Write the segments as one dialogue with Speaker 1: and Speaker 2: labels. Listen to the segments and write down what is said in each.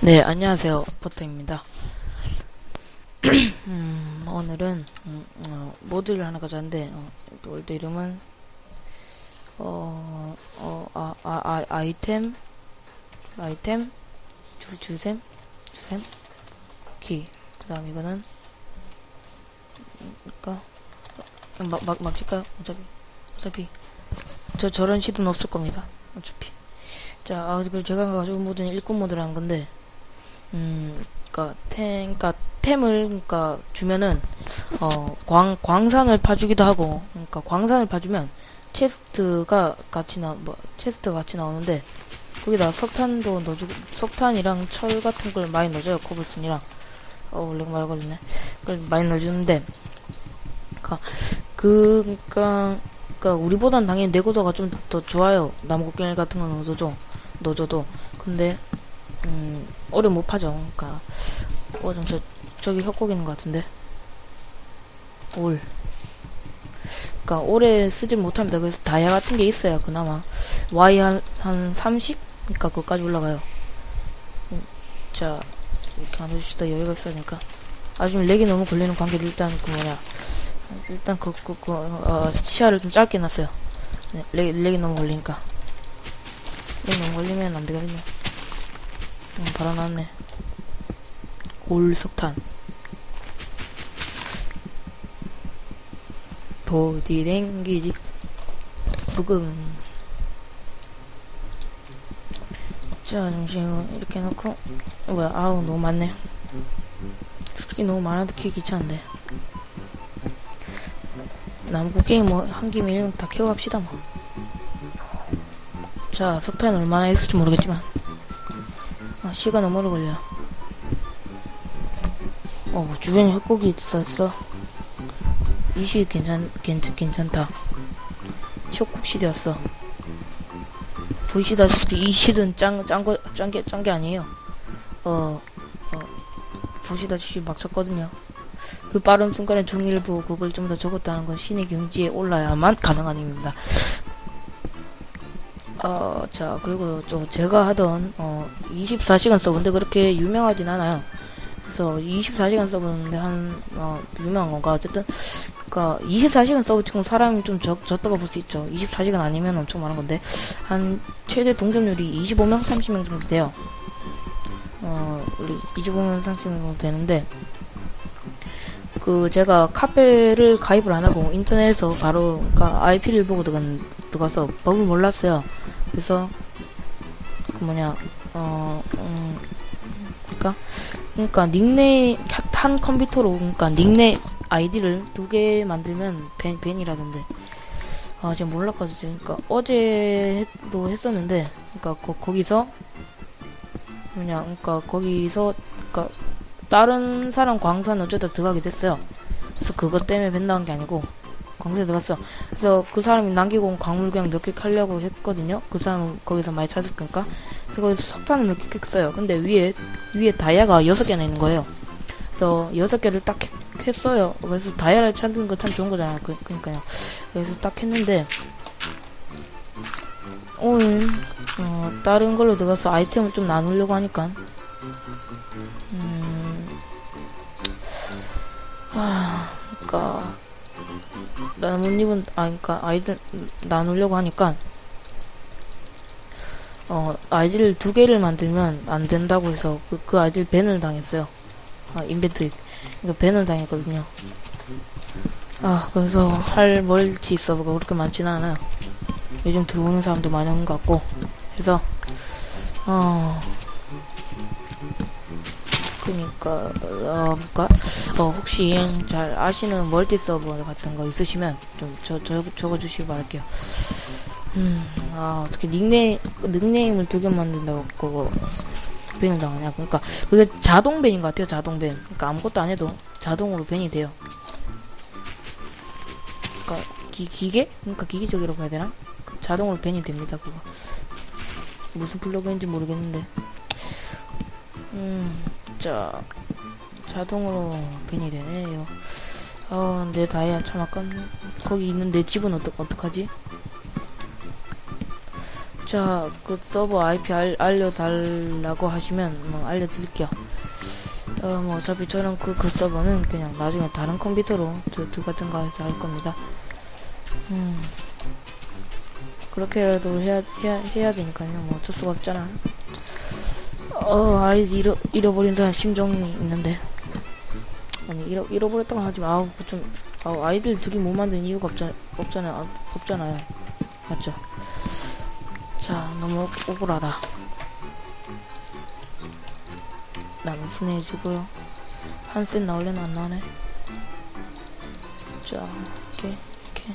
Speaker 1: 네, 안녕하세요. 버터입니다. 음, 오늘은 음, 어, 모드를 하나 가져왔는데 어, 모드 이름은 어, 어, 아, 아, 아, 아이템 아이템 주, 주셈 주셈 키. 그다음 이거는 그니까 막, 막, 막 칠까요? 어차피 어차피 저 저런 시도는 없을 겁니다. 어차피 자, 아, 그리고 제가 가지고 모드는 일꾼 모드라는 건데 음, 그니까, 템, 그니까, 템을, 그니까, 주면은, 어, 광, 광산을 파주기도 하고, 그니까, 광산을 파주면, 체스트가 같이 나, 뭐, 체스트 같이 나오는데, 거기다 석탄도 넣어주고, 석탄이랑 철 같은 걸 많이 넣어줘요, 코블슨이랑. 어, 원래 말 걸리네. 그걸 많이 넣어주는데, 그니까, 그, 그니까, 그니까, 우리보단 당연히 내구도가 좀 더 좋아요. 나무곡괭이 같은 거 넣어줘도, 넣어줘도. 근데, 음, 오래 못 파죠. 그니까, 어, 좀, 저, 저기 협곡 있는 것 같은데. 올. 그니까, 오래 쓰지 못합니다. 그래서 다이아 같은 게 있어야 그나마. Y 한, 한 30? 그니까, 그거까지 올라가요. 음, 자, 이렇게 안 해줍시다. 여유가 있으니까. 아주 렉이 너무 걸리는 관계로 일단, 그 뭐냐. 일단, 그, 그, 그, 어, 시야를 좀 짧게 놨어요. 네, 렉, 렉이 너무 걸리니까. 렉 너무 걸리면 안 되거든요. 음, 나왔네. 올석탄. 도디 댕기지. 부금. 자, 잠시 후 이렇게 해놓고. 어, 뭐야, 아우, 너무 많네. 솔직히 너무 많아도 키기 귀찮은데. 나무 게임 뭐, 한 김에 다 키워갑시다, 뭐. 자, 석탄 얼마나 있을지 모르겠지만. 아, 시간 너무 오래 걸려. 어, 주변에 협곡이 있었어. 이시 괜찮, 괜찮, 괜찮다. 협곡 시대였어. 보시다시피 이 시는 짱, 짱 거, 짱 게, 짱게 아니에요. 어, 어, 보시다시피 막 쳤거든요. 그 빠른 순간에 중일부 그걸 좀 더 적었다는 건 신의 경지에 올라야만 가능한 일입니다. 어, 자, 그리고 또 제가 하던, 어, 24시간 서버인데 그렇게 유명하진 않아요. 그래서 24시간 서버인데 한, 어, 유명한 건가? 어쨌든, 그니까 24시간 서버 지금 사람이 좀 적, 적다고 볼 수 있죠. 24시간 아니면 엄청 많은 건데, 한, 최대 동점률이 25명, 30명 정도 돼요. 어, 우리 25명, 30명 정도 되는데, 그, 제가 카페를 가입을 안 하고 인터넷에서 바로, 그니까 IP를 보고 들어가, 들어가서 법을 몰랐어요. 그래서 그 뭐냐 어 음, 그니까 그니까 닉네임 한 컴퓨터로 그니까 닉네임 아이디를 두 개 만들면 벤 벤이라던데 아 제가 몰랐거든요. 그니까 어제도 했었는데 그니까 거, 거기서 뭐냐 그니까 거기서 그니까 다른 사람 광산 어쩌다 들어가게 됐어요. 그래서 그것 때문에 벤 나온 게 아니고 광산에 들어갔어. 그래서 그 사람이 남기고 온 광물 그냥 몇 개 칼려고 했거든요. 그 사람은 거기서 많이 찾을 거니까. 그래서 거기서 석탄을 몇 개 캤어요. 근데 위에, 위에 다이아가 여섯 개나 있는 거예요. 그래서 여섯 개를 딱 했, 했어요. 그래서 다이아를 찾는 거 참 좋은 거잖아요. 그, 그니까요. 그래서 딱 했는데, 오늘, 어, 다른 걸로 들어가서 아이템을 좀 나누려고 하니까, 음, 아, 그니까, 나뭇잎은 아 그니까 아이들 나누려고 하니까 어 아이디를 두 개를 만들면 안 된다고 해서 그, 그 아이디 밴을 당했어요. 아 인벤토리 그러니까 밴을 당했거든요. 아 그래서 할 멀티 서버가 그렇게 많지는 않아요. 요즘 들어오는 사람도 많이 온것 같고 그래서 어 그니까 어, 그니까 어, 혹시 잘 아시는 멀티 서버 같은 거 있으시면 좀 저, 저, 적어주시기 바랄게요. 음, 아 어떻게 닉네임 닉네임을 두 개 만든다고 그거 밴을 당하냐? 그러니까 그게 자동 밴인 것 같아요. 자동 밴. 그러니까 아무것도 안 해도 자동으로 밴이 돼요. 그러니까 기, 기계? 그러니까 기계적이라고 해야 되나? 자동으로 밴이 됩니다. 그거 무슨 플러그인지 모르겠는데. 음. 자 자동으로 벤이 되네요 어, 내 다이아 참 아깝네 거기 있는 내 집은 어떡, 어떡하지? 자, 그 서버 IP 알, 알려달라고 하시면 뭐 알려드릴게요. 어, 뭐 어차피 저는 그, 그 서버는 그냥 나중에 다른 컴퓨터로 드, 들어가든가 해서 할 겁니다. 음. 그렇게라도 해야, 해야, 해야 되니까요. 뭐 어쩔 수가 없잖아. 어, 아이디 잃어, 잃어버린 사람 심정이 있는데. 아니, 잃어, 잃어버렸다고 하지 마. 아우, 그 좀, 아우, 아이들 두개 못 만든 이유가 없잖, 없잖아요. 아, 없잖아요. 맞죠? 자, 너무 억- 억울하다. 나무 분해해주고요. 한셋 나올려나 안 나오네. 자, 이렇게, 이렇게,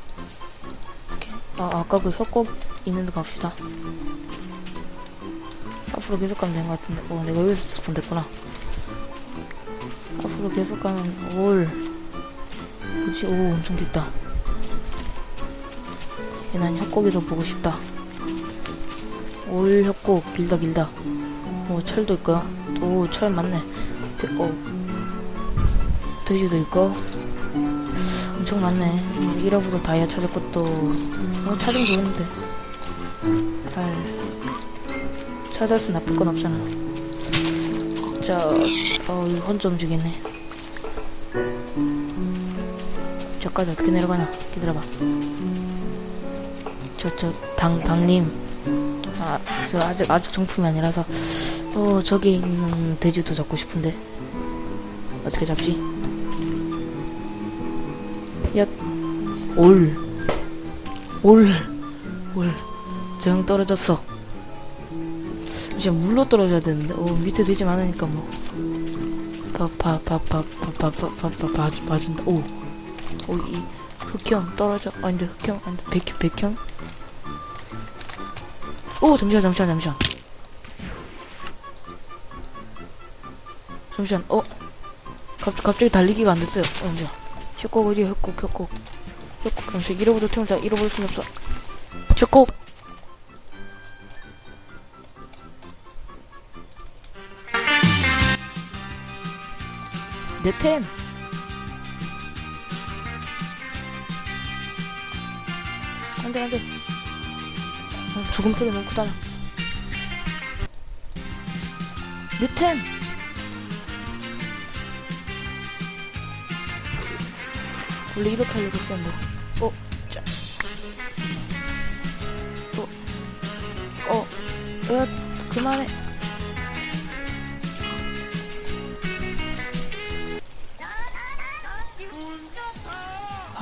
Speaker 1: 이렇게. 아, 아까 그 협곡 있는 데 갑시다. 앞으로 계속 가면 되는 것 같은데. 어, 내가 여기서 스폰 됐구나. 앞으로 계속 가면, 올. 뭐지? 오, 엄청 깊다. 얘, 난 협곡에서 보고 싶다. 올 협곡, 길다, 길다. 오, 철도 있고요. 오, 철 많네. 돼, 어, 돼지도 있고. 엄청 많네. 1호부터 다이아 찾았고, 또, 어, 찾으면 좋은데. 달. 찾아서 나쁠 건 없잖아. 자, 어, 이 혼자 움직이네. 저까지 어떻게 내려가나? 기다려봐. 저, 저, 당, 당님. 아, 저 아직, 아직 정품이 아니라서. 어, 저기 있는 돼지도 잡고 싶은데. 어떻게 잡지? 야, 올. 올. 올. 정 떨어졌어. 이제 물로 떨어져야 되는데. 어, 밑에 돼지 많으니까 뭐. 파, 파, 파, 파, 파, 파, 파, 파, 파, 파, 봐준다. 오. 오, 이, 흑형 떨어져. 아, 근데 흑형, 아니, 백형, 백형? 오, 잠시만, 잠시만, 잠시만. 잠시만, 어? 갑, 갑자기 달리기가 안 됐어요. 어, 잠시만. 협곡 어디야, 협곡, 협곡. 협곡, 잠시만, 잃어버려, 태우자. 잃어버릴 순 없어. 협곡! 내 템! 안 돼, 안 돼. 어, 죽음 소리 너무 크다. 내 템! 원래 이렇게 하려고 했었는데. 어, 자. 어, 어, 야, 그만해.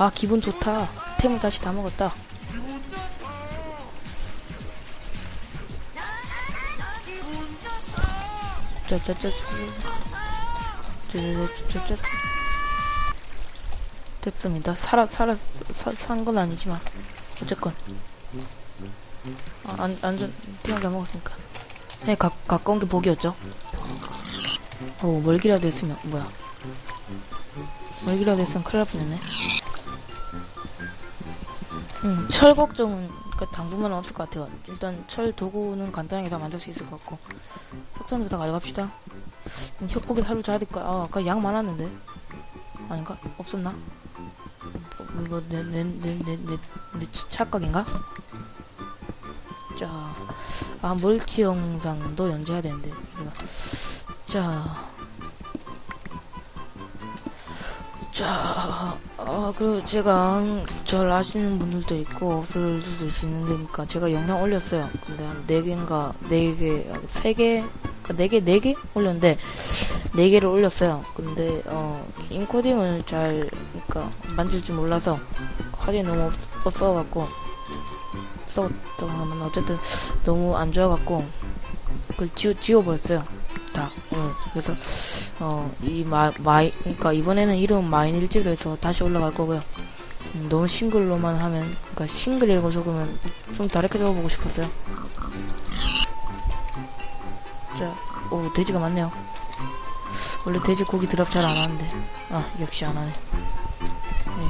Speaker 1: 아, 기분 좋다. 템을 다시 다 먹었다. 됐습니다. 살아, 살아, 산 건 아니지만. 어쨌건. 아, 안, 안전, 템을 다 먹었으니까. 네, 가, 가까운 게 복이었죠. 오, 멀기라도 했으면, 뭐야. 멀기라도 했으면 큰일 날 뻔했네. 음, 철 걱정은 그 당분간은 없을 것 같아요. 일단 철 도구는 간단하게 다 만들 수 있을 것 같고 석탄도 다 가져갑시다. 음, 협곡에 살을 줘야 될까? 아, 아까 양 많았는데 아닌가? 없었나? 뭐내내내내내 착각인가? 자, 아 멀티 영상도 연재해야 되는데 자. 자, 아, 그리고 제가 절 아시는 분들도 있고 없을 수도 있는데, 그러니까 제가 영상 올렸어요. 근데 한 4개인가, 4개, 3개, 4개, 4개? 올렸는데, 4개를 올렸어요. 근데, 어, 인코딩을 잘, 그니까, 만질 줄 몰라서, 화질이 너무 없, 없어갖고, 써왔다고 하면, 어쨌든, 너무 안 좋아갖고, 그걸 지워, 지워버렸어요. 다, 응. 그래서, 어, 이 마, 마이, 그니까 이번에는 이름 마인 일지로 해서 다시 올라갈 거고요. 음, 너무 싱글로만 하면, 그니까 싱글이라고 적으면 좀 다르게 적어보고 싶었어요. 자, 오, 돼지가 많네요. 원래 돼지 고기 드랍 잘 안 하는데. 아, 역시 안 하네. 네.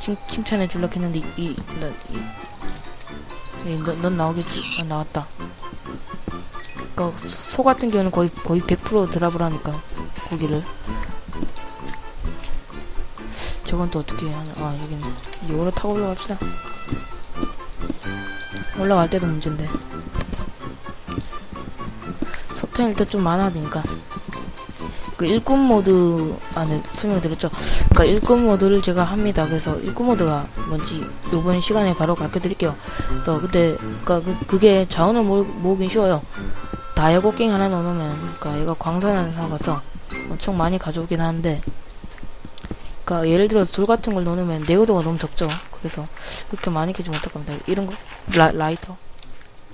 Speaker 1: 칭, 칭찬해 줄라 했는데, 이, 이, 나, 이, 이, 너, 넌 나오겠지? 아, 나왔다. 그니까, 소 같은 경우는 거의, 거의 100% 드랍을 하니까. 고기를 저건 또 어떻게 하냐 아 여기 있네 요거를 타고 올라갑시다 올라갈 때도 문제인데. 석탄 일단 좀 많아지니까. 그 일꾼 모드 안에 설명드렸죠. 그러니까 일꾼 모드를 제가 합니다. 그래서 일꾼 모드가 뭔지 이번 시간에 바로 가르쳐 드릴게요. 그래서 그때 그러니까 그, 그게 자원을 모, 모으긴 쉬워요. 다이아고 갱 하나 넣어놓으면 그러니까 얘가 광산을 사가서 엄청 많이 가져오긴 하는데 그러니까 예를 들어서 돌 같은 걸 넣어놓으면 내구도가 너무 적죠. 그래서 그렇게 많이 캐지 못할 겁니다. 이런 거 라, 라이터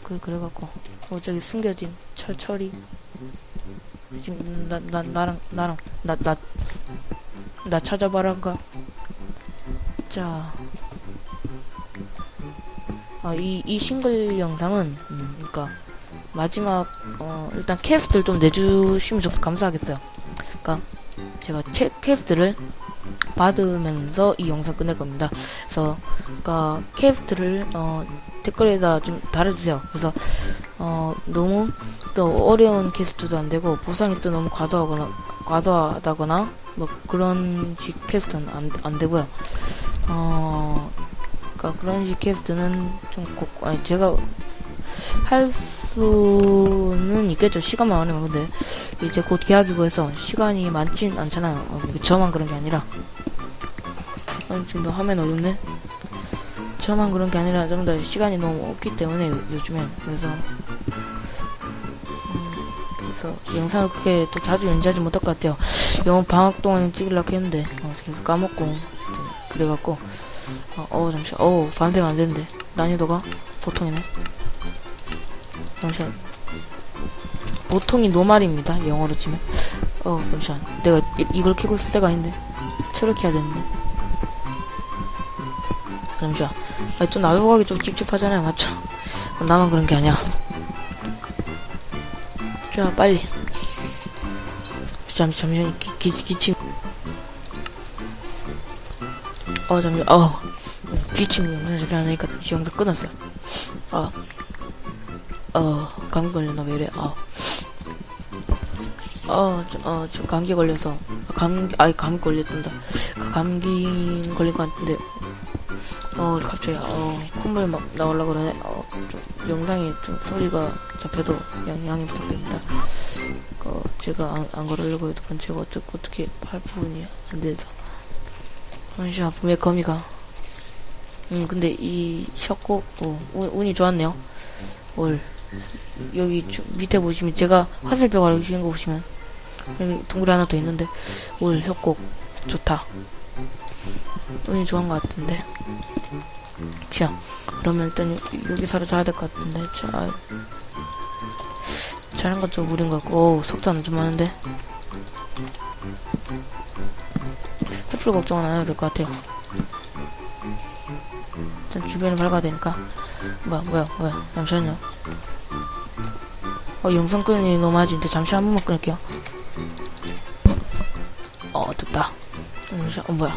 Speaker 1: 그 그래갖고 어 저기 숨겨진 철 철이 지금 나, 나 나랑 나랑 나 나 나 찾아봐라가 자. 아, 이, 이 싱글 영상은, 음, 그니까, 마지막, 어, 일단 캐스트를 좀 내주시면 좀 감사하겠어요. 그니까, 제가 체, 캐스트를 받으면서 이 영상 끝낼 겁니다. 그래서, 그니까, 캐스트를, 어, 댓글에다 좀 달아주세요. 그래서, 어, 너무 또 어려운 캐스트도 안 되고, 보상이 또 너무 과도하거나, 과도하다거나, 뭐 그런 식 캐스트는 안, 안 되고요. 어, 그니까 그런 식 캐스트는 좀 고, 아니 제가 할 수 는 있겠죠. 시간만 많으면 근데 이제 곧 계약이고 해서 시간이 많진 않잖아요. 어, 이게 저만 그런 게 아니라 아니 지금 너 화면 어둡네. 저만 그런 게 아니라 좀 더 시간이 너무 없기 때문에 요- 요즘엔 그래서 음, 그래서 영상을 그렇게 또 자주 연재하지 못할 것 같아요. 영어 방학 동안 찍으려고 했는데 어, 계속 까먹고 좀 그래갖고 어, 어 잠시 어 반대면 안 되는데 난이도가 보통이네. 잠시만 보통이 노말입니다. 영어로 치면. 어 잠시만 내가 이, 이걸 켜고 있을 때가 아닌데. 저렇게 해야 되는데. 잠시만. 아, 좀 놔두고 가기 좀 찝찝하잖아요 맞죠? 어, 나만 그런 게 아니야. 자 빨리. 잠시 잠시만 기, 기, 기침. 어 잠시 어. 기침 잠시 안 하니까 영상 끊었어요. 어, 어 감기 걸렸나 왜 이래. 어. 어, 저, 어, 저 감기 걸려서 아, 감기, 아이 감기 걸렸던다. 그 감기 걸린 것 같은데, 어 갑자기 어 콧물 막 나올라 그러네. 어, 좀 영상이 좀 소리가 잡혀도 양, 양해 부탁드립니다. 어, 제가 안, 안 걸으려고 해도 그건 제가 어떻게 어떻게 할 부분이 안 돼서. 잠시 아픔의 거미가. 음 근데 이 셔코 어, 운, 운이 좋았네요. 올 여기 주- 밑에 보시면 제가 화살표 가리시는 거 보시면 여기 동굴이 하나 더 있는데 올 협곡 좋다. 운이 좋은 것 같은데. 자, 그러면 일단 여- 여기 사러 자야 될 것 같은데. 자, 잘한 것좀 무린 것 같고, 어우, 속도는 좀 많은데. 햇불 걱정은 안 해도 될 것 같아요. 일단 주변을 밟아야 되니까. 뭐야, 뭐야, 뭐야. 잠시만요. 어, 영상 끄는 일이 너무 하지인데 잠시 한 번만 끊을게요. 어, 됐다. 잠시, 어, 뭐야.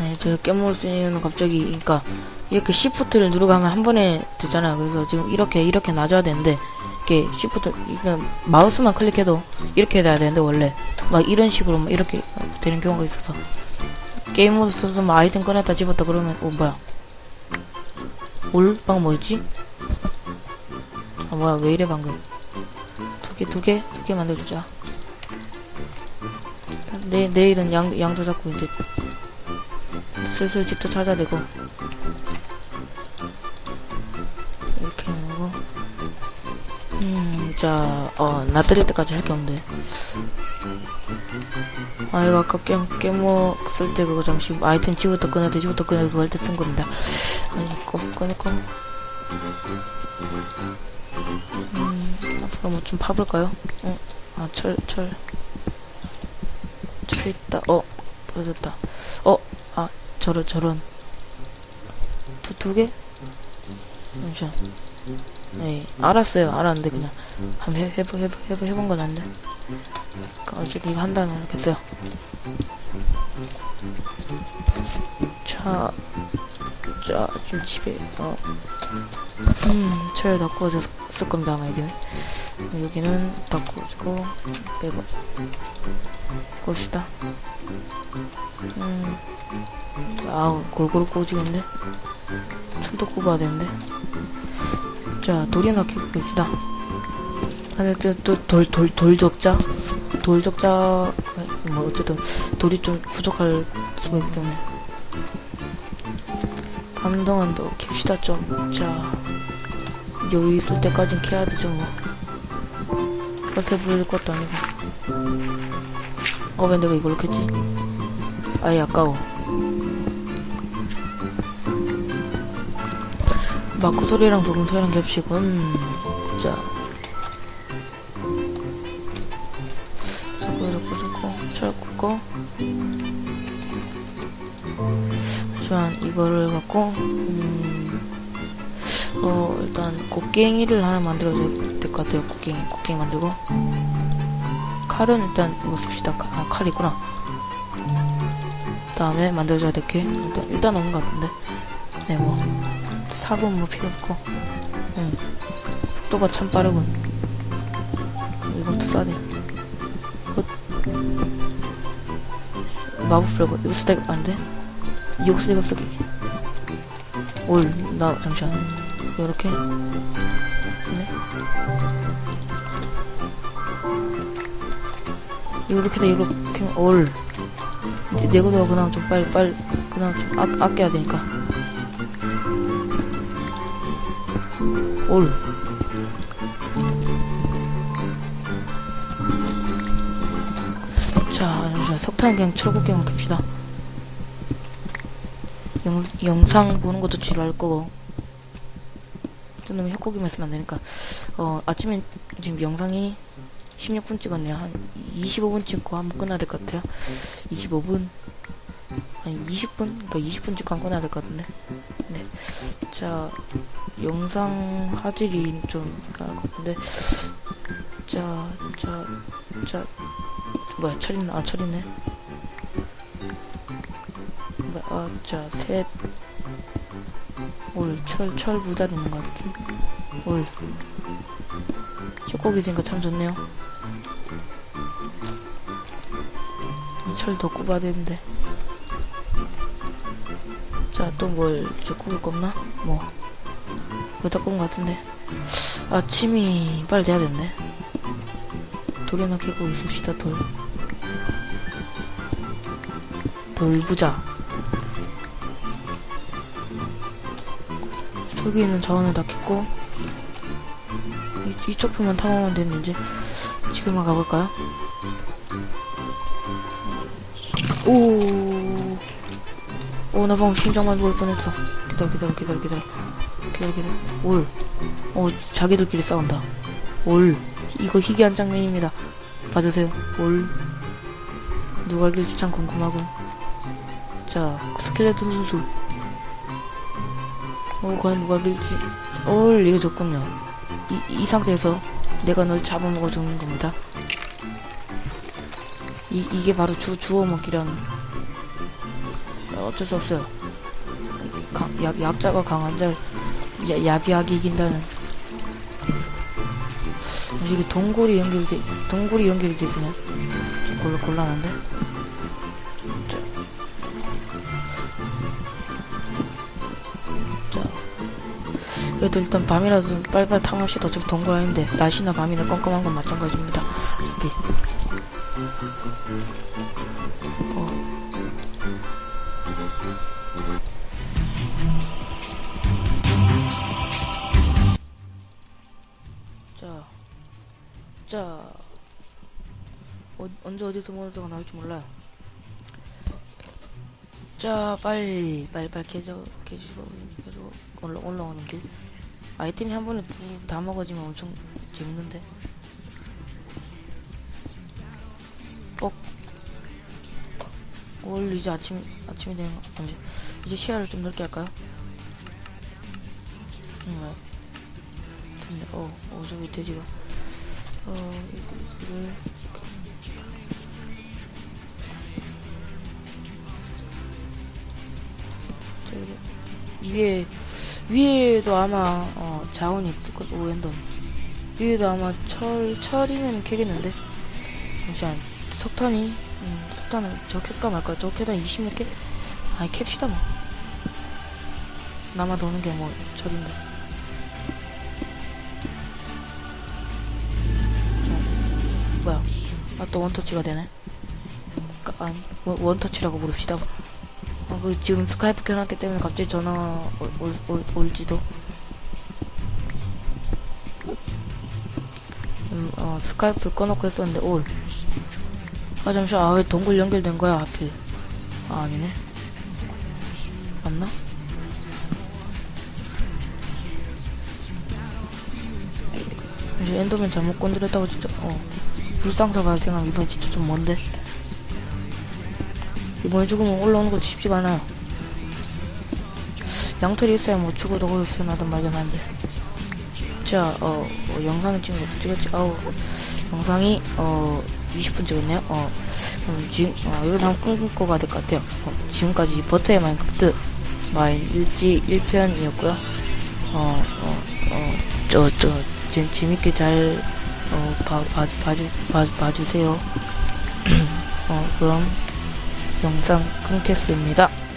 Speaker 1: 아니, 제가 깨먹을 수 있는 이유는 갑자기, 그니까, 이렇게 시프트를 누르고 하면 한 번에 되잖아요. 그래서 지금 이렇게, 이렇게 놔줘야 되는데, 이렇게 시프트, 이거 마우스만 클릭해도 이렇게 돼야 되는데, 원래. 막 이런 식으로 막 이렇게 되는 경우가 있어서. 게임 모드 써서 막 아이템 꺼냈다 집었다 그러면, 어, 뭐야. 올? 방 뭐였지? 아, 뭐야, 왜 이래, 방금. 두 개, 두 개? 두 개 만들어주자. 내, 내일은 양, 양조 잡고 이제 슬슬 집도 찾아야 되고. 이렇게 하고. 음, 자, 어, 나 때릴 때까지 할 게 없는데. 아, 이거 아까 깨, 쓸때 그거 잠시 아이템 집부터 꺼내, 돼지부터 꺼내, 그거 할때 쓴 겁니다. 아니, 꺼, 꺼내고. 음, 앞으로 뭐 좀 파볼까요? 어, 아, 철, 철. 철 있다. 어, 보여줬다. 어, 아, 저런, 저런. 두, 두 개? 잠시만. 에이, 알았어요. 알았는데, 그냥. 한번 해, 해보, 해보, 해보, 해본 건 아닌데. 그러니까 어차피 이거 한다면 알겠어요. 자, 자, 지금 집에, 어, 음, 철다 구워졌을 겁니다, 아마 여기는. 여기는 다 구워지고, 빼고. 구웁시다. 음, 아우, 골고루 구워지겠는데? 철도 굽어야 되는데. 자, 돌이나 캐고 봅시다. 아니, 또, 또, 돌, 돌, 돌 적자? 돌 적자, 뭐, 어쨌든, 돌이 좀 부족할 수가 있기 때문에. 감동은 또 캡시다 좀. 자, 여유 있을 때까진 캐야 되죠, 뭐. 허세 부릴 것도 아니고. 어, 왜 내가 이걸 켰지? 아예 아까워. 마크 소리랑 녹음 소리랑 겹치고, 음. 자. 자꾸로 꽂고, 철 꽂고. 하지만 이거를 갖고, 곡괭이를 하나 만들어줘야 될 것 같아요. 곡괭이, 곡괭이 만들고. 칼은 일단, 이거 씁시다. 칼, 아, 칼 있구나. 다음에 만들어줘야 될 게, 일단, 일단 없는 것 같은데. 네, 뭐. 삽은 뭐 필요 없고. 응. 속도가 참 빠르군. 이것도 싸네. 어. 마법 플러그. 이거 쓰다, 이거 안 돼? 이거 쓰다, 이거 쓰기. 올, 나, 잠시만. 요렇게. 네. 이렇게 돼, 이렇게, 올. 내고도 그나마 좀 빨리, 빨리, 그나마 좀 아, 아껴야 되니까. 올. 자. 석탄 그냥 철곡갱만 캡시다. 영, 영상 보는 것도 지루할 거고. 뜨놈이 협곡이만 쓰면 안 되니까. 어, 아침에 지금 영상이 16분 찍었네요. 한 25분 찍고 한번 끝나야 될 것 같아요. 25분. 아니, 20분? 그니까 20분 찍고 한번 끝나야 될 것 같은데. 네. 자, 영상 화질이 좀 나을 것 같은데. 자, 자, 자. 뭐야, 철 있나? 아, 철 있네. 뭐야, 아, 자, 셋. 올, 철, 철 부자 되는 것 같아. 올. 협곡이 있으니까 참 좋네요. 철 더 꼽아야 되는데. 자, 또 뭘 이제 꼽을 거 없나? 뭐. 왜다 꼽은 것 같은데. 아침이 빨리 돼야 됐네. 돌이나 캐고 있읍시다, 돌. 돌 부자. 저기 있는 자원을 다 캤고, 이, 이쪽 표만 탐험하면 되는지. 지금만 가볼까요? 오, 오, 나 방금 심장만 죽을 뻔했어. 기다려, 기다려, 기다려, 기다려. 기다려, 기다려. 올. 어, 자기들끼리 싸운다. 올. 이거 희귀한 장면입니다. 봐주세요. 올. 누가 이길지 참 궁금하군. 자, 스켈레톤 선수. 어, 과연 누가 이길지. 올, 이게 좋군요. 이, 이 상태에서 내가 널 잡아먹어 주는 겁니다. 이, 이게 바로 주, 주워 먹기란. 어쩔 수 없어요. 강, 약, 약자가 강한 자를 야, 야비하게 이긴다는. 이게 동굴이 연결돼, 동굴이 연결돼 있으면 좀 곤, 곤란한데? 그래도 일단 밤이라서 빨리빨리 탐합시다. 어차피 동굴 아닌데, 날씨나 밤이나 껌껌한 건 마찬가지입니다. 어차피. 어. 자, 자, 어, 언제 어디서 몬스터가 나올지 몰라요. 자, 빨리, 빨리, 빨리 개져, 개지고, 개지고, 올라, 올라오는 길. 아이템이 한 번에 부- 다 먹어지면 엄청 재밌는데. 꼭. 올 이제 아침, 아침이 되는 거, 아니, 이제 시야를 좀 넓게 할까요? 응, 왜? 근데, 어, 어, 저기 돼지가. 어, 이- 이걸. 위에 위에도 아마 어 자원이 있을 거 오엔더 위에도 아마 철 철이면 캐겠는데? 잠시만. 석탄이 음, 석탄은 저 캘까 말까? 저 캐다 20몇 개? 아니 캡시다 뭐. 남아 도는 게 뭐 철인데. 자, 뭐야. 아 또 원터치가 되네. 까- 아니 원, 원터치라고 부릅시다 어, 그 지금 스카이프 켜놨기 때문에 갑자기 전화 올, 올, 올, 올지도 음, 어, 스카이프 꺼놓고 했었는데 올. 아 잠시만 아 왜 동굴 연결된 거야 하필 아 아니네 맞나? 이제 엔더맨 잘못 건드렸다고 진짜 어 불상사 발생함 이번 진짜 좀 먼데 이번에 죽으면 올라오는 것도 쉽지가 않아요 양털이 있어야 뭐 죽어도 거기서 나든 말든 한데 자, 어, 어, 영상을 찍은 거 찍었지? 아우, 영상이, 어, 20분 찍었네요? 어, 그럼 지금, 어, 이거 한번 끊고 가야 될 것 같아요. 어, 지금까지 버터의 마인크래프트 마인 일지 1편이었고요. 어, 어, 어, 저, 저, 재, 재밌게 잘, 어, 봐, 봐, 봐주, 봐, 봐주세요. 어, 그럼, 영상 끊겠습니다.